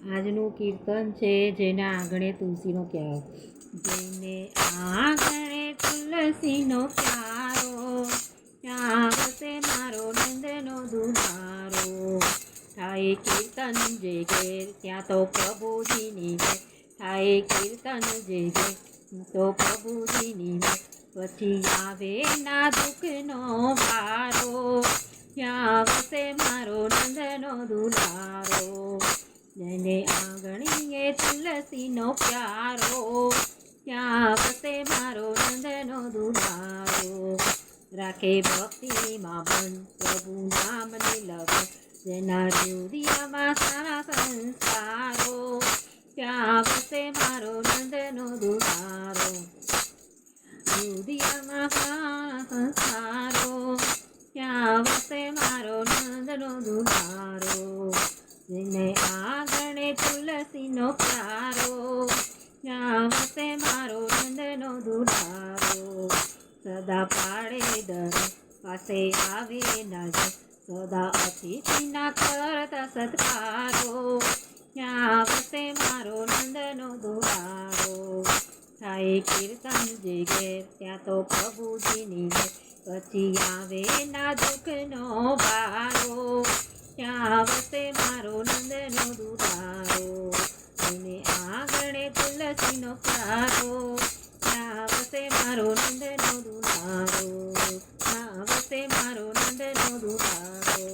આજનું કીર્તન છે જેના આંગણે તુલસીનો ક્યારો જેને આંગણે તુલસીનો ક્યારો ત્યાં વસે મારો નંદનો દુહારો. થાય કીર્તન જે ઘેર, ત્યાં તો પ્રભુજીની ઘેર થાય કીર્તન જે ઘેર તો પ્રભુજીની ઘેર પછી આવે ના દુઃખનો ભારો ત્યાં વસે મારો નંદનો દુલારો જેને આંગણીએ તુલસીનો પ્યારો. ત્યાં વસે મારો નંદનો દુલારો. રાખે ભક્તિમાં મન પ્રભુ નામને લગ જેના હૃદયમાં સારા સંસારો ત્યાં વસે મારો નંદનો દુલારો. હૃદયમાં સારા સંસારો ત્યાં વસે મારો નંદનો દુલારો. તુલસીનો પ્યારો વસે મારો, નંદનો દુલારો. સદા પાડે દર પાસે આવે નજર, સદા અતિથિના કરતા સત્કારો. વસે મારો, નંદનો દુલારો. થાય કીર્તન જે ઘેર ત્યાં તો પ્રભુજીની પછી આવે ના દુઃખનો ભારો ત્યાં મારો નંદનો દુલારો ત્યાં વસે મારો નંદનો દુલારો